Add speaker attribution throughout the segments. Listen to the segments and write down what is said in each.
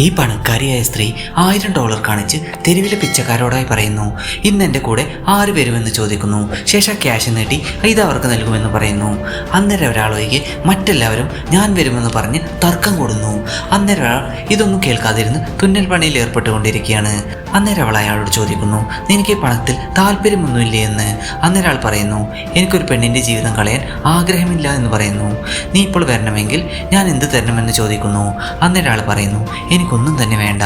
Speaker 1: ഈ പണക്കാരിയായ സ്ത്രീ ആയിരം ഡോളർ കാണിച്ച് തെരുവിലെ പിച്ചക്കാരോടായി പറയുന്നു. ഇന്ന് എന്റെ കൂടെ ആര് വരുമെന്ന് ചോദിക്കുന്നു. ശേഷം ക്യാഷ് നീട്ടി ഇത് അവർക്ക് നൽകുമെന്ന് പറയുന്നു. അന്നേരം ഒരാളൊഴികെ മറ്റെല്ലാവരും ഞാൻ വരുമെന്ന് പറഞ്ഞ് തർക്കം കൂടുന്നു. അന്നേരം ഒരാൾ ഇതൊന്നും കേൾക്കാതിരുന്ന് തുന്നൽ പണിയിൽ ഏർപ്പെട്ടുകൊണ്ടിരിക്കുകയാണ്. അന്നേരം അവൾ അയാളോട് ചോദിക്കുന്നു നിനക്ക് പണത്തിൽ താല്പര്യമൊന്നുമില്ലേ എന്ന് അന്നേരം ആൾ പറയുന്നു എനിക്കൊരു പെണ്ണിന്റെ ജീവിതം കളയാൻ ആഗ്രഹമില്ല എന്ന് പറയുന്നു. നീ ഇപ്പോൾ വരണമെങ്കിൽ ഞാൻ എന്ത് തരണമെന്ന് ചോദിക്കുന്നു? അന്നേരം ആൾ പറയുന്നു എനിക്കൊന്നും തന്നെ വേണ്ട.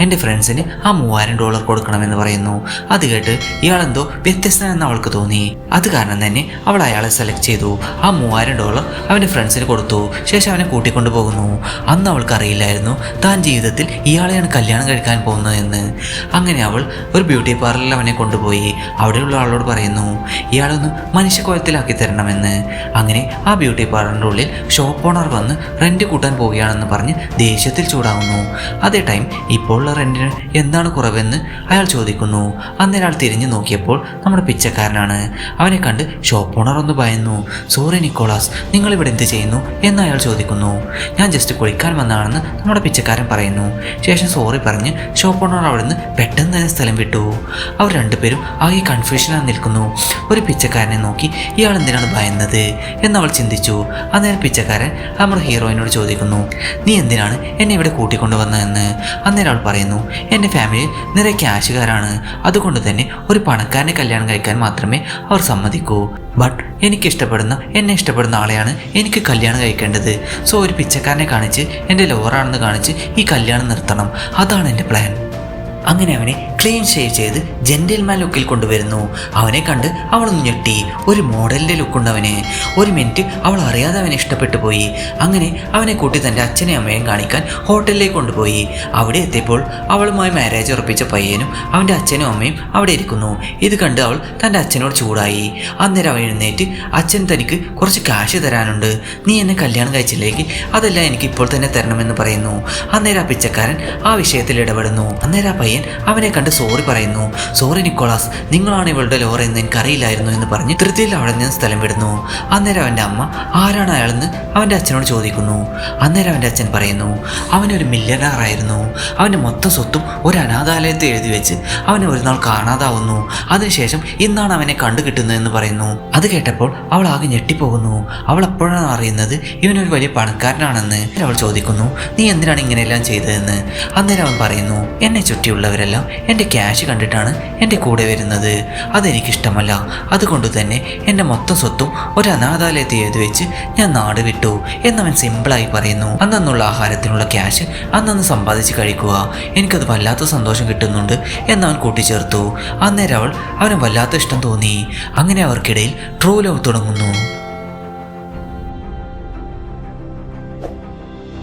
Speaker 1: എന്റെ ഫ്രണ്ട്സിന് ആ മൂവായിരം ഡോളർ കൊടുക്കണമെന്ന് പറയുന്നു. അത് കേട്ട് ഇയാളെന്തോ വ്യത്യസ്തനെന്ന് അവൾക്ക് തോന്നി. അത് കാരണം തന്നെ അവൾ അയാളെ സെലക്ട് ചെയ്തു. ആ മൂവായിരം ഡോളർ അവന്റെ ഫ്രണ്ട്സിന് കൊടുത്തു. ശേഷം അവനെ കൂട്ടിക്കൊണ്ടു പോകുന്നു. അന്ന് അവൾക്ക് അറിയില്ലായിരുന്നു താൻ ജീവിതത്തിൽ ഇയാളെയാണ് കല്യാണം കഴിക്കാൻ പോകുന്നതെന്ന്. അങ്ങനെ അവൾ ഒരു ബ്യൂട്ടി പാർലറിൽ അവനെ കൊണ്ടുപോയി. അവിടെയുള്ള ആളോട് പറയുന്നു ഇയാളൊന്ന് മനുഷ്യക്കോലത്തിലാക്കി തരണമെന്ന്. അങ്ങനെ ആ ബ്യൂട്ടി പാർലറിന്റെ ഉള്ളിൽ ഷോപ്പ് ഓണർ വന്ന് റെന്റ് കൂട്ടാൻ പോവുകയാണെന്ന് പറഞ്ഞ് ദേഷ്യത്തിൽ ചൂടാകുന്നു അതേ ടൈം ഇപ്പോഴുള്ള റെന്റിന് എന്താണ് കുറവെന്ന് അയാൾ ചോദിക്കുന്നു. അന്നേരം തിരിഞ്ഞു നോക്കിയപ്പോൾ നമ്മുടെ പിച്ചക്കാരനാണ്. അവനെ കണ്ട് ഷോപ്പ് ഓണർ ഒന്ന് ഭയന്നു സോറി നിക്കോളാസ് നിങ്ങൾ ഇവിടെ എന്ത് ചെയ്യുന്നു? എന്ന് അയാൾ ചോദിക്കുന്നു. ഞാൻ ജസ്റ്റ് കുളിക്കാൻ വന്നതാണെന്ന് നമ്മുടെ പിച്ചക്കാരൻ പറയുന്നു. ശേഷം സോറി പറഞ്ഞ് ഷോപ്പ് ഓണർ അവിടുന്ന് പെട്ടെന്ന് സ്ഥലം വിട്ടു. അവർ രണ്ടുപേരും ആകെ കൺഫ്യൂഷനായി നിൽക്കുന്നു. ഒരു പിച്ചക്കാരനെ നോക്കി ഇയാൾ എന്തിനാണ് ഭയന്നത് എന്നവൾ ചിന്തിച്ചു. അന്നേരം പിച്ചക്കാരൻ നമ്മുടെ ഹീറോയിനോട് ചോദിക്കുന്നു നീ എന്തിനാണ് എന്നെ ഇവിടെ കൂട്ടിക്കൊണ്ടുവന്നതെന്ന്? അന്നേരം അവൾ പറയുന്നു എന്റെ ഫാമിലി നിറയെ ക്യാഷുകാരാണ് അതുകൊണ്ട് തന്നെ ഒരു പണക്കാരനെ കല്യാണം കഴിക്കാൻ മാത്രമേ അവർ സമ്മതിക്കൂ. ബട്ട് എനിക്ക് ഇഷ്ടപ്പെടുന്ന എന്നെ ഇഷ്ടപ്പെടുന്ന ആളെയാണ് എനിക്ക് കല്യാണം കഴിക്കേണ്ടത്. സോ ഒരു പിച്ചക്കാരനെ കാണിച്ച് എന്റെ ലോറാണെന്ന് കാണിച്ച് ഈ കല്യാണം നിർത്തണം. അതാണ് എന്റെ പ്ലാൻ അങ്ങനെ അവനെ ക്ലീൻ ഷേവ് ചെയ്ത് ജെന്റിൽമാൻ ലുക്കിൽ കൊണ്ടുവരുന്നു. അവനെ കണ്ട് അവളൊന്ന് ഞെട്ടി. ഒരു മോഡലിന്റെ ലുക്കുണ്ട് അവന് ഒരു മിനിറ്റ് അവൾ അറിയാതെ അവനെ ഇഷ്ടപ്പെട്ടു പോയി. അങ്ങനെ അവനെ കൂട്ടി തന്റെ അച്ഛനെ അമ്മയും കാണിക്കാൻ ഹോട്ടലിലേക്ക് കൊണ്ടുപോയി. അവിടെ എത്തിയപ്പോൾ അവളുമായി മാരേജ് ഉറപ്പിച്ച പയ്യനും അവന്റെ അച്ഛനും അമ്മയും അവിടെ ഇരിക്കുന്നു. ഇത് കണ്ട് അവൾ തന്റെ അച്ഛനോട് ചൂടായി. അന്നേരം അവൻ എഴുന്നേറ്റ് അച്ഛൻ തനിക്ക് കുറച്ച് കാശ് തരാനുണ്ട്. നീ എന്നെ കല്യാണം കഴിച്ചില്ലെങ്കിൽ അതെല്ലാം എനിക്ക് ഇപ്പോൾ തന്നെ തരണമെന്ന് പറയുന്നു. അന്നേരം ആ പിച്ചക്കാരൻ ആ വിഷയത്തിൽ ഇടപെടുന്നു. അന്നേരം ആ പയ്യൻ അവനെ കണ്ട് സോറി പറയുന്നു. സോറി നിക്കോളാസ് നിങ്ങളാണ് ഇവളുടെ ലോറ എന്ന് എനിക്കറിയില്ലായിരുന്നു എന്ന് പറഞ്ഞ് ധൃതിയിൽ അവിടെ നിന്ന് സ്ഥലം വിടുന്നു. അന്നേരം അവന്റെ അമ്മ ആരാണ് അയാളെന്ന് അവന്റെ അച്ഛനോട് ചോദിക്കുന്നു. അന്നേരം അവന്റെ അച്ഛൻ പറയുന്നു അവനൊരു ആയിരുന്നു. അവന്റെ മൊത്തം സ്വത്തും ഒരു അനാഥാലയത്തെ എഴുതി വെച്ച് അവനെ ഒരു നാൾ കാണാതാവുന്നു. അതിനുശേഷം ഇന്നാണ് അവനെ കണ്ടു കിട്ടുന്നതെന്ന് പറയുന്നു. അത് കേട്ടപ്പോൾ അവൾ ആകെ ഞെട്ടിപ്പോകുന്നു. അവൾ അപ്പോഴാണ് അറിയുന്നത്? ഇവനൊരു വലിയ പണക്കാരനാണെന്ന്. അവൾ ചോദിക്കുന്നു നീ എന്തിനാണ് ഇങ്ങനെയെല്ലാം ചെയ്തതെന്ന്? അന്നേരം അവൻ പറയുന്നു എന്നെ ചുറ്റിയുള്ളവരെല്ലാം എന്റെ ക്യാഷ് കണ്ടിട്ടാണ് എന്റെ കൂടെ വരുന്നത്. അതെനിക്കിഷ്ടമല്ല. അതുകൊണ്ട് തന്നെ എന്റെ മൊത്തം സ്വത്തും ഒരു അനാഥാലയത്തിൽ എഴുതി വെച്ച് ഞാൻ നാട് വിട്ടു എന്നവൻ സിമ്പിളായി പറയുന്നു. അന്നന്നുള്ള ആഹാരത്തിനുള്ള ക്യാഷ് അന്നന്ന് സമ്പാദിച്ച് കഴിക്കുക. എനിക്കത് വല്ലാത്ത സന്തോഷം കിട്ടുന്നുണ്ട് എന്നവൻ കൂട്ടിച്ചേർത്തു. അന്നേരം അവൾ അവന് വല്ലാത്ത ഇഷ്ടം തോന്നി. അങ്ങനെ അവർക്കിടയിൽ ട്രൂ ലവ് തുടങ്ങുന്നു.